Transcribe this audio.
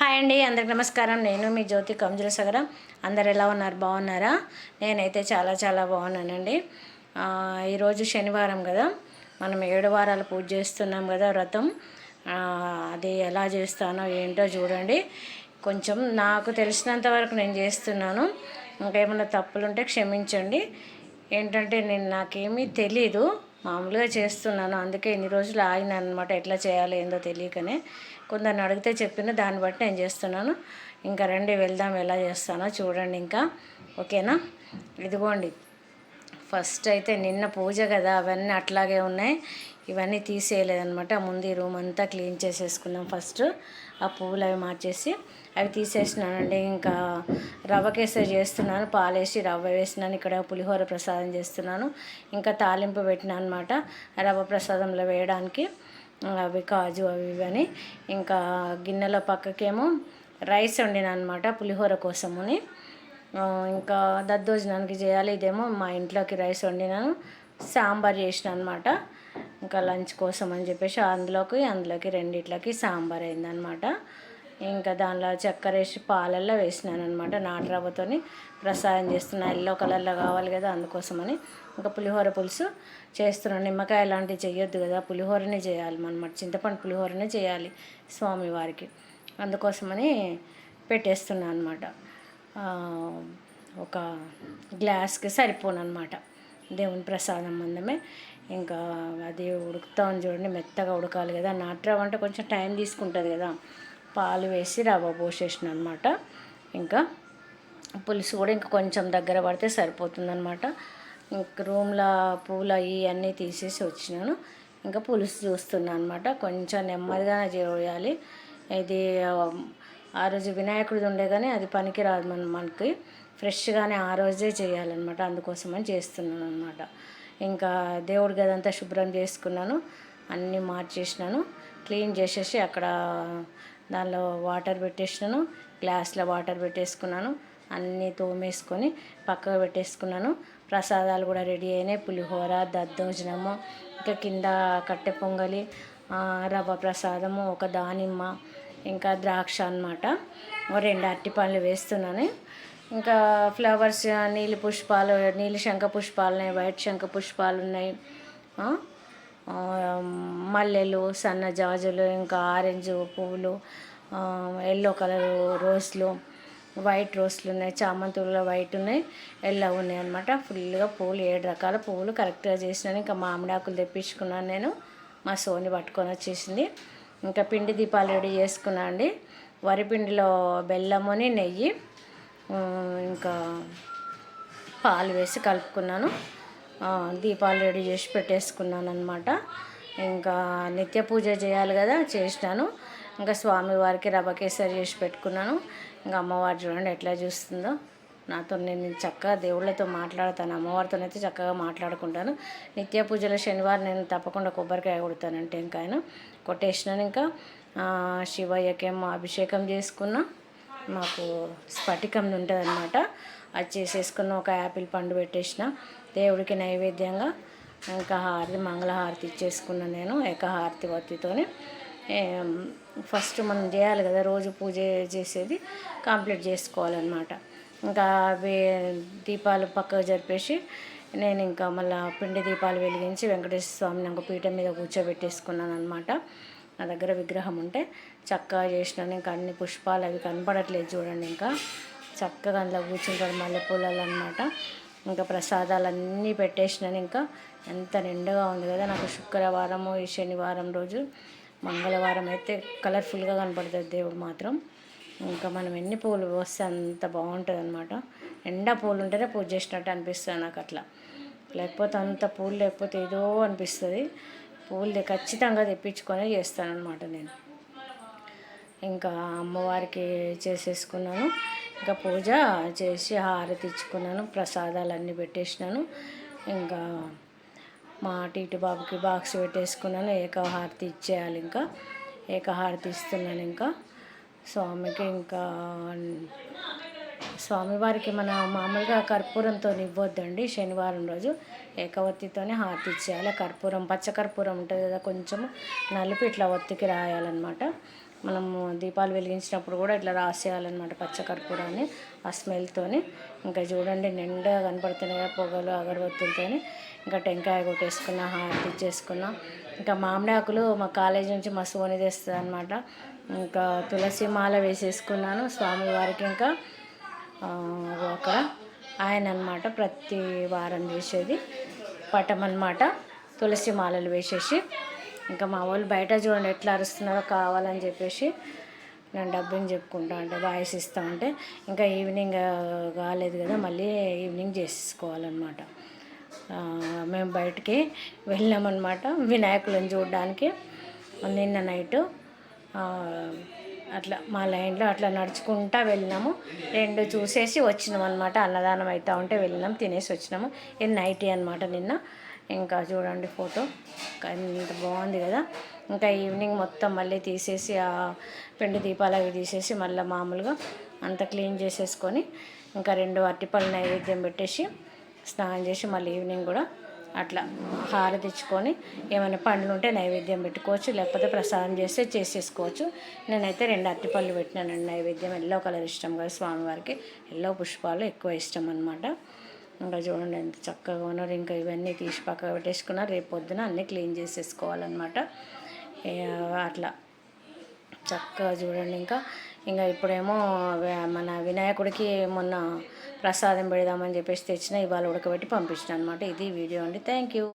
Hi అండి అందరికి నమస్కారం. నేను మీ జ్యోతి కంజుల సగరం. అందరు ఎలా ఉన్నారు? బాగున్నారా? నేనైతే చాలా చాలా బాగున్నానండి. ఈరోజు శనివారం కదా. మనం ఏడు వారాలు పూజ చేస్తున్నాం కదా వ్రతం. అది ఎలా చేస్తానో ఏంటో చూడండి. కొంచెం నాకు తెలిసినంత వరకు నేను చేస్తున్నాను. ఇంకేమైనా తప్పులుంటే క్షమించండి. ఏంటంటే నేను నాకేమీ తెలీదు. మామూలుగా చేస్తున్నాను. అందుకే ఇన్ని రోజులు ఆగిన అనమాట ఎట్లా చేయాలో ఏందో తెలియకనే కొందరిని అడిగితే చెప్పిన దాన్ని బట్టి నేను చేస్తున్నాను. ఇంకా రండి వెళ్దాం ఎలా చేస్తానో చూడండి ఇంకా. ఓకేనా? ఇదిగోండి. ఫస్ట్ అయితే నిన్న పూజ కదా అవన్నీ అట్లాగే ఉన్నాయి. ఇవన్నీ తీసేయలేదనమాట ముందు రూమ్ అంతా క్లీన్ చేసేసుకున్నాం ఫస్ట్. ఆ పువ్వులు అవి మార్చేసి అవి తీసేసినానండి. ఇంకా రవ్వ కేసరి చేస్తున్నాను పాలేసి రవ్వ వేసినాను ఇక్కడ పులిహోర ప్రసాదం చేస్తున్నాను. ఇంకా తాలింపు పెట్టినా అనమాట రవ్వ ప్రసాదంలో వేయడానికి. అవి కాజు అవి ఇవని ఇంకా గిన్నెలో పక్కకేమో రైస్ వండినా అనమాట పులిహోర కోసముని. ఇంకా దద్దోజనానికి చేయాలి ఇదేమో మా ఇంట్లోకి రైస్ వండినాను సాంబార్ చేసిన అనమాట ఇంకా లంచ్ కోసం అని చెప్పేసి అందులోకి అందులోకి రెండిట్లకి సాంబార్ అయిందనమాట. ఇంకా దానిలో చక్కెర వేసి పాలల్లో వేసినాను అనమాట నాటు రవ్వతోని ప్రసాదం చేస్తున్నా ఎల్లో కలర్లో కావాలి కదా అందుకోసమని. ఇంకా పులిహోర పులుసు చేస్తున్నాను. నిమ్మకాయ లాంటివి చేయొద్దు కదా పులిహోరనే చేయాలి మనమాట. చింతపండు పులిహోరనే చేయాలి స్వామివారికి. అందుకోసమని పెట్టేస్తున్నాను అనమాట ఒక గ్లాస్కి సరిపోను అనమాట దేవుని ప్రసాదం మందమే ఇంకా అది ఉడుకుతామని చూడండి మెత్తగా ఉడకాలి కదా. నాట్రవ్వ అంటే కొంచెం టైం తీసుకుంటుంది కదా. పాలు వేసి రవ్వ పోసేసిన అనమాట ఇంకా పులుసు కూడా ఇంకా కొంచెం దగ్గర పడితే సరిపోతుందనమాట. ఇంక రూమ్లో పూలు అవి అన్నీ తీసేసి వచ్చినాను. ఇంకా పులుసు చూస్తున్నాను అనమాట కొంచెం నెమ్మదిగానే చేయాలి. ఇది ఆ, ఆ రోజు వినాయకుడిది ఉండే కానీ అది పనికిరాదు మన మనకి. ఫ్రెష్గానే ఆ రోజే చేయాలన్నమాట. అందుకోసమని చేస్తున్నాను అనమాట ఇంకా దేవుడి గదంతా శుభ్రం చేసుకున్నాను అన్నీ మార్చేసినాను. క్లీన్ చేసేసి అక్కడ దానిలో వాటర్ పెట్టేసినాను గ్లాస్లో వాటర్ పెట్టేసుకున్నాను అన్నీ తోమేసుకొని పక్కకు పెట్టేసుకున్నాను. ప్రసాదాలు కూడా రెడీ అయినాయి పులిహోర దద్దోజనము ఇంకా కింద కట్టె పొంగలి రవ్వ ప్రసాదము ఒక దానిమ్మ ఇంకా ద్రాక్ష అనమాట రెండు అరటి పండ్లు వేస్తున్నాను. ఇంకా ఫ్లవర్స్ నీలి పుష్పాలు నీలి శంఖ పుష్పాలు ఉన్నాయి వైట్ శంఖ పుష్పాలు ఉన్నాయి మల్లెలు సన్న జాజులు ఇంకా ఆరెంజ్ పువ్వులు ఎల్లో కలర్ రోస్లు వైట్ రోస్లు ఉన్నాయి చామంతులు వైట్ ఉన్నాయి ఎల్లో ఉన్నాయి అనమాట ఫుల్గా పువ్వులు ఏడు రకాల పువ్వులు కరెక్ట్గా చేసినాను. ఇంకా మామిడాకులు తెప్పించుకున్నాను నేను. మా సోని పట్టుకొని వచ్చేసింది. ఇంకా పిండి దీపాలు రెడీ చేసుకున్నాను అండి. వరిపిండిలో బెల్లముని నెయ్యి ఇంకా పాలు వేసి కలుపుకున్నాను. దీపాలు రెడీ చేసి పెట్టేసుకున్నాను అనమాట ఇంకా నిత్య పూజ చేయాలి కదా చేసినాను. ఇంకా స్వామివారికి రవ్వ చేసి పెట్టుకున్నాను. ఇంకా అమ్మవారు చూడండి ఎట్లా చూస్తుందో. నాతో నేను చక్కగా దేవుళ్ళతో మాట్లాడతాను. అమ్మవారితోనైతే చక్కగా మాట్లాడుకుంటాను. నిత్య పూజల శనివారం నేను తప్పకుండా కొబ్బరికాయ కొడతానంటే ఇంకా ఆయన కొట్టేసినాను ఇంకా. శివయ్యకేమో అభిషేకం చేసుకున్నా. మాకు స్ఫటికం ఉంటుంది అనమాట అది చేసేసుకున్న ఒక యాపిల్ పండు పెట్టేసిన. దేవుడికి నైవేద్యంగా ఇంకా హారతి మంగళహారతి ఇచ్చేసుకున్నా నేను ఏకహారతి వత్తితోని. ఫస్ట్ మనం చేయాలి కదా రోజు పూజ చేసేది కంప్లీట్ చేసుకోవాలన్నమాట. ఇంకా అవి దీపాలు పక్కకు జరిపేసి నేను ఇంకా మళ్ళీ పిండి దీపాలు వెలిగించి వెంకటేశ్వర స్వామిని ఒక పీఠం మీద కూర్చోబెట్టేసుకున్నాను అనమాట నా దగ్గర విగ్రహం ఉంటే చక్కగా చేసినాను ఇంకా అన్ని పుష్పాలు అవి కనపడట్లేదు చూడండి ఇంకా. చక్కగా అందులో కూర్చుంటాడు మల్లెపూలలో అనమాట ఇంకా ప్రసాదాలు అన్నీ పెట్టేసినాను ఇంకా. ఎంత నిండుగా ఉంది కదా నాకు శుక్రవారము ఈ శనివారం రోజు మంగళవారం అయితే కలర్ఫుల్గా కనపడుతుంది దేవుడు మాత్రం. ఇంకా మనం ఎన్ని పూలు వస్తే అంత బాగుంటుంది అనమాట ఎండా పూలు ఉంటేనే పూజ చేసినట్టు అనిపిస్తుంది నాకు అట్లా. లేకపోతే అంత పూలు లేకపోతే ఏదో అనిపిస్తుంది. పూలు ఖచ్చితంగా తెప్పించుకొని చేస్తాను అనమాట నేను. ఇంకా అమ్మవారికి చేసేసుకున్నాను. ఇంకా పూజ చేసి హారతి ఇచ్చుకున్నాను. ప్రసాదాలు అన్నీ పెట్టేసినాను. ఇంకా మా టీటు బాబుకి బాక్స్ పెట్టేసుకున్నాను. ఏకహారతి ఇచ్చేయాలి ఇంకా ఏకహారతి ఇస్తున్నాను ఇంకా స్వామికి ఇంకా స్వామివారికి మన మామూలుగా కర్పూరంతో ఇవ్వద్దండి. శనివారం రోజు ఏకవత్తితోనే హారతి ఇచ్చేయాలి. కర్పూరం పచ్చ కర్పూరం ఉంటుంది కదా కొంచెం నలిపి ఇట్లా ఒత్తికి రాయాలన్నమాట. మనము దీపాలు వెలిగించినప్పుడు కూడా ఇట్లా రాసేయాలన్నమాట పచ్చకర్పూరాన్ని ఆ స్మెల్తోని. ఇంకా చూడండి నిండా కనపడుతున్నాయి కదా పొగలు అగరబత్తులతోని. ఇంకా టెంకాయ కొట్టేసుకున్న హారతి ఇచ్చేసుకున్న. ఇంకా మామిడి ఆకులు మా కాలేజీ నుంచి మా సోని తెస్తుంది అనమాట ఇంకా తులసి మాల వేసేసుకున్నాను స్వామివారికి ఇంకా అక్కడ ఆయన అనమాట ప్రతి వారం చేసేది. పటం అనమాట తులసి మాలలు వేసేసి ఇంకా మా వాళ్ళు బయట చూడండి ఎట్లా అరుస్తున్నారో కావాలని చెప్పేసి నేను డబ్బింగ్ చెప్పుకుంటా అంటే వాయిస్ ఇస్తా ఉంటే ఇంకా ఈవినింగ్ కాలేదు కదా మళ్ళీ ఈవినింగ్ చేసుకోవాలన్నమాట. మేము బయటికి వెళ్ళామన్నమాట వినాయకులను చూడడానికి. నిన్న నైటు అట్లా మా లైన్లో అట్లా నడుచుకుంటా వెళ్ళినాము. రెండు చూసేసి వచ్చినాం అనమాట అన్నదానం అవుతా ఉంటే వెళ్ళినాం తినేసి వచ్చినాము. ఇది నైటీ అనమాట నిన్న. ఇంకా చూడండి ఫోటో. ఎంత బాగుంది కదా. ఇంకా ఈవినింగ్ మొత్తం మళ్ళీ తీసేసి ఆ పిండి దీపాలు అవి తీసేసి మళ్ళీ మామూలుగా అంతా క్లీన్ చేసేసుకొని ఇంకా రెండు అరటిపళ్ళు నైవేద్యం పెట్టేసి స్నానం చేసి మళ్ళీ ఈవినింగ్ కూడా అట్లా హారతి ఇచ్చుకొని ఏమైనా పండ్లు ఉంటే నైవేద్యం పెట్టుకోవచ్చు లేకపోతే ప్రసాదం చేస్తే చేసేసుకోవచ్చు. నేనైతే రెండు అరటిపళ్ళు పెట్టినానండి నైవేద్యం. ఎల్లో కలర్ ఇష్టం కదా స్వామివారికి. ఎల్లో పుష్పాలు ఎక్కువ ఇష్టం అనమాట ఇంకా చూడండి ఎంత చక్కగా ఉన్నారు. ఇంకా ఇవన్నీ తీసి పక్క పెట్టేసుకున్నారు రేపు పొద్దున అన్నీ క్లీన్ చేసేసుకోవాలన్నమాట. అట్లా. చక్కగా చూడండి ఇంకా. ఇంకా ఇప్పుడేమో మన వినాయకుడికి మొన్న ప్రసాదం పెడదామని చెప్పేసి తెచ్చిన ఇవాళ ఉడకబెట్టి పంపించిన అనమాట ఇది వీడియో అండి. Thank you